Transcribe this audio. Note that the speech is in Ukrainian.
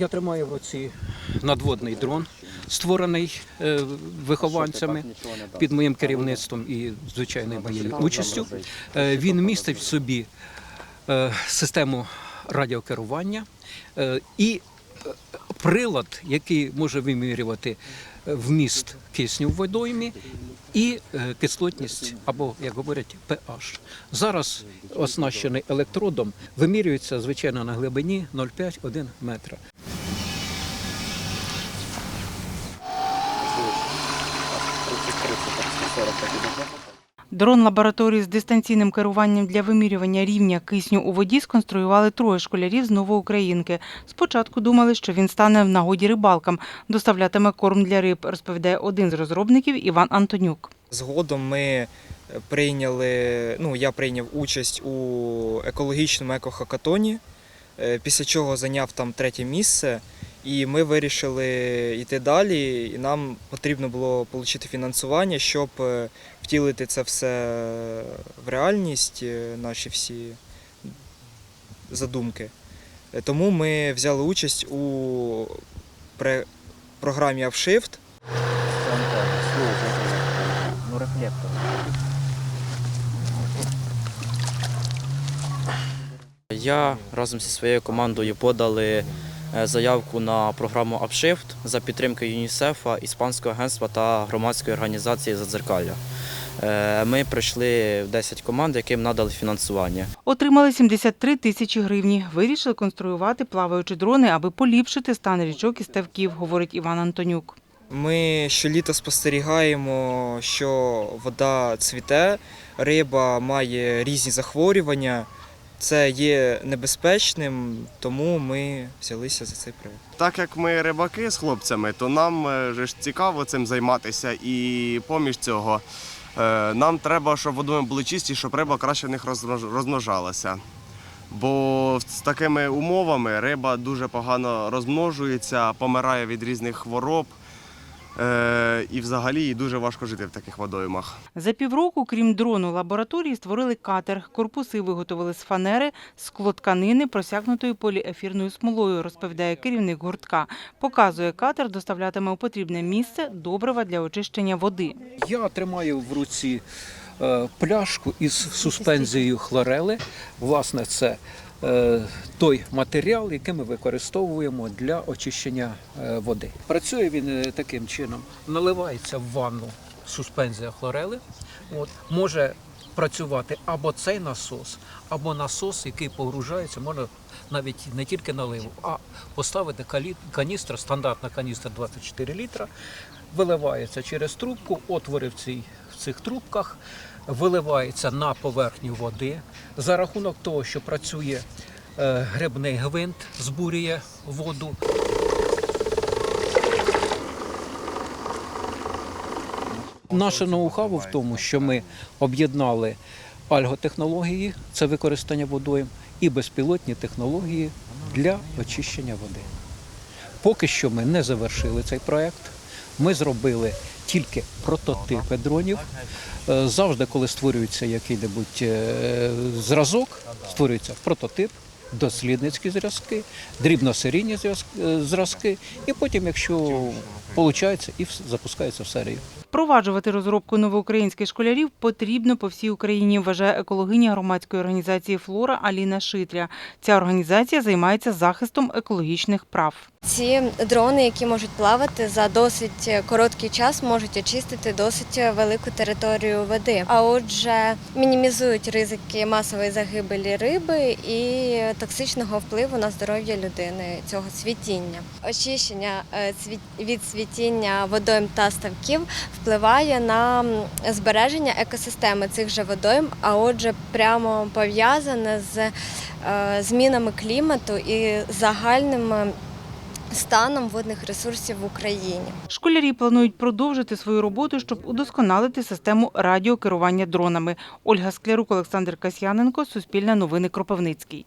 Я тримаю в руці надводний дрон, створений е, вихованцями під моїм керівництвом і звичайно моєю участю. Е, Він містить в собі е, систему радіокерування і прилад, який може вимірювати вміст кисню в водоймі і кислотність, або, як говорять, pH. Зараз оснащений електродом вимірюється, звичайно, на глибині 0,5-1 метра. Дрон лабораторії з дистанційним керуванням для вимірювання рівня кисню у воді сконструювали троє школярів з Новоукраїнки. Спочатку думали, що він стане в нагоді рибалкам, доставлятиме корм для риб, розповідає один з розробників Іван Антонюк. Згодом ми прийняли, ну я прийняв участь у екологічному екохакатоні, е, після чого зайняв там третє місце. І ми вирішили йти далі, і нам потрібно було отримати фінансування, щоб е, втілити це все в реальність, е, наші всі задумки. Е, Тому ми взяли участь у програмі рефлектор. Я разом зі своєю командою подали заявку на програму Upshift за підтримки ЮНІСЕФа, Іспанського агентства та громадської організації Задзеркалля. Е, Ми пройшли в 10 команд, яким надали фінансування. Отримали 73 тисячі гривні. Вирішили конструювати плаваючі дрони, аби поліпшити стан річок і ставків, говорить Іван Антонюк. Ми щоліта спостерігаємо, що вода цвіте, риба має різні захворювання. Це є небезпечним, тому ми взялися за цей проєкт. Так як ми рибаки з хлопцями, то нам е, же ж цікаво цим займатися. І поміж цього е, нам треба, щоб водойми були чисті, щоб риба краще в них розмнож- розмножалася. Бо з такими умовами риба дуже погано розмножується, помирає від різних хвороб. Е, І взагалі їй дуже важко жити в таких водоймах. За півроку, крім дрону лабораторії, створили катер. Корпуси виготовили з фанери, склотканини, просякнутої поліефірною смолою, розповідає керівник гуртка. Показує, катер доставлятиме у потрібне місце добрива для очищення води. Я тримаю в руці е, пляшку із суспензією хлорели. Власне, це той матеріал, який ми використовуємо для очищення е, води. Працює він е, таким чином: наливається в ванну суспензія хлорели. От, може працювати або цей насос, або насос, який погружається, можна навіть не тільки наливу, а поставити каністра, стандартна каністра 24 літра, виливається через трубку, отвори в, цій, цих трубках, виливається на поверхню води. За рахунок того, що працює е, грибний гвинт, збурює воду. Наше ноу-хау в тому, що ми об'єднали альготехнології, це використання водойм, і безпілотні технології для очищення води. Поки що ми не завершили цей проект. Ми зробили тільки прототипи дронів. Е, Завжди, коли створюється який-небудь е, зразок, створюється прототип, дослідницькі зразки, дрібносерійні е, зразки, і потім, якщо виходить, і запускається в серію. Впроваджувати розробку новоукраїнських школярів потрібно по всій Україні, вважає екологиня громадської організації Флора Аліна Шитря. Ця організація займається захистом екологічних прав. Ці дрони, які можуть плавати за досить короткий час, можуть очистити досить велику територію води. А отже, мінімізують ризики масової загибелі риби і токсичного впливу на здоров'я людини цього цвітіння. Очищення е, від цвітіння водойм та ставків впливає на збереження екосистеми цих же водойм, а отже, прямо пов'язане з е, змінами клімату і загальним е, станом водних ресурсів в Україні. Школярі планують продовжити свою роботу, щоб удосконалити систему радіокерування дронами. Ольга Склярук, Олександр Касьяненко, Суспільне новини Кропивницький.